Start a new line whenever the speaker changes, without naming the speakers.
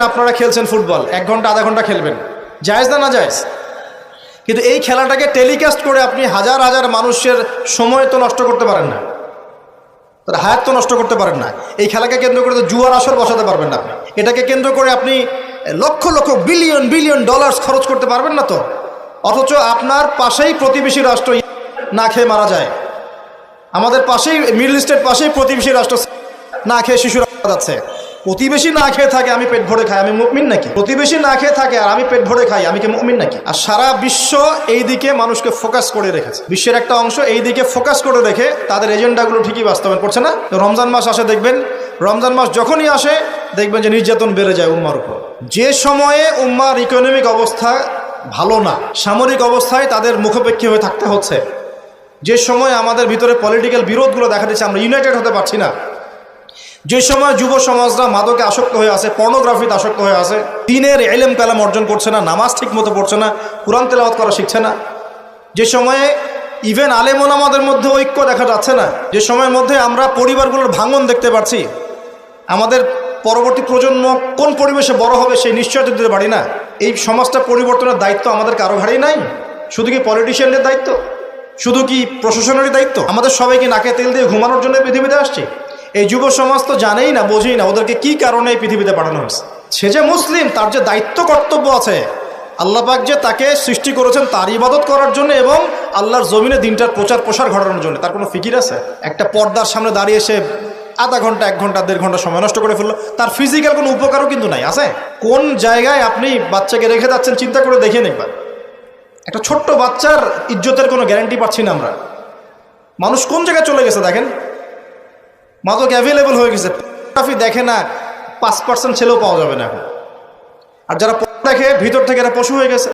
আপনারা খেলছেন ফুটবল, এক ঘণ্টা, আধা ঘণ্টা খেলবেন। জায়েজ না না জায়েজ? কিন্তু এই খেলাটাকে টেলিকাস্ট করে আপনি হাজার হাজার মানুষের সময় তো নষ্ট করতে পারেন না। তার হায়াত তো নষ্ট করতে পারেন না। এই খেলাকে কেন্দ্র করে তো জুয়ার আসর বসাতে পারবেন না এটাকে কেন্দ্র করে আপনি lakh lakh billion billion dollars খরচ করতে পারবেন না তো। অথচ আপনার পাশেই প্রতিবেশী রাষ্ট্র না খেয়ে মারা যায়। আমাদের পাশেই মিডল ইস্টের পাশেই প্রতিবেশী রাষ্ট্র না খেয়ে শিশুরা যাচ্ছে। প্রতিবেশী না খেয়ে থাকে, আমি পেট ভরে খাই। আমি মুকমিন নাকি? প্রতিবেশী না খেয়ে থাকে আর আমি পেট ভরে খাই, আমি কি মুকমিন নাকি? আর সারা বিশ্ব এই দিকে মানুষকে ফোকাস করে রেখেছে। বিশ্বের একটা অংশ এই দিকে ফোকাস করে রেখে তাদের এজেন্ডাগুলো ঠিকই বাস্তবায়ন করছে না? রমজান মাস আসে, দেখবেন, রমজান মাস যখনই আসে, দেখবেন যে নির্যাতন বেড়ে যায় উম্মার উপর। যে সময়ে উম্মার ইকোনমিক অবস্থা ভালো না, সামরিক অবস্থায় তাদের মুখোপেক্ষী হয়ে থাকতে হচ্ছে। যে সময় আমাদের ভিতরে পলিটিক্যাল বিরোধগুলো দেখা দিচ্ছে, আমরা ইউনাইটেড হতে পারছি না। যে সময় যুব সমাজরা মাদকে আসক্ত হয়ে আছে পর্নোগ্রাফিতে আসক্ত হয়ে আছে, দিনের এলেম কালাম অর্জন করছে না, নামাজ ঠিক মতো পড়ছে না, কোরআন তেলাওয়াত করা শিখছে না। যে সময়ে ইভেন আলেমন আমাদের মধ্যে ঐক্য দেখা যাচ্ছে না, যে সময়ের মধ্যে আমরা পরিবারগুলোর ভাঙন দেখতে পাচ্ছি আমাদের পরবর্তী প্রজন্ম কোন পরিবেশে বড় হবে সেই নিশ্চয়তা দিতে পারি না। এই সমাজটা পরিবর্তনের দায়িত্ব আমাদের কারও ঘাড়েই নাই। শুধু কি পলিটিশিয়ানদের দায়িত্ব? শুধু কি প্রশাসনেরই দায়িত্ব? আমাদের সবাইকে নাকে তেল দিয়ে ঘুমানোর জন্য পৃথিবীতে আসছে। এই যুব সমাজ তো জানেই না, বোঝেই না ওদেরকে কি কারণে এই পৃথিবীতে পাঠানো হয়েছে। সে যে মুসলিম, তার যে দায়িত্ব, কর্তব্য আছে আল্লাপাক যে তাকে সৃষ্টি করেছেন তার ইবাদত করার জন্য এবং আল্লাহর জমিনে দিনটার প্রচার প্রসার ঘটানোর জন্য। তার কোনো ফিকির আছে? একটা পর্দার সামনে দাঁড়িয়ে সে আধা ঘণ্টা, এক ঘণ্টা, দেড় ঘণ্টা সময় নষ্ট করে ফেলল। তার ফিজিক্যাল কোনো উপকারও কিন্তু নাই, আছে? কোন জায়গায় আপনি বাচ্চাকে রেখে যাচ্ছেন চিন্তা করে দেখে একবার। একটা ছোট্ট বাচ্চার ইজ্জতের কোনো গ্যারান্টি পাচ্ছি না আমরা। মানুষ কোন জায়গায় চলে গেছে দেখেন? মাদক অ্যাভেলেবল হয়ে গেছে। ফটোগ্রাফি দেখে না, পাঁচ পার্সেন্ট ছেলেও পাওয়া যাবে না এখন। আর যারা দেখে, ভিতর থেকে এরা পশু হয়ে গেছে।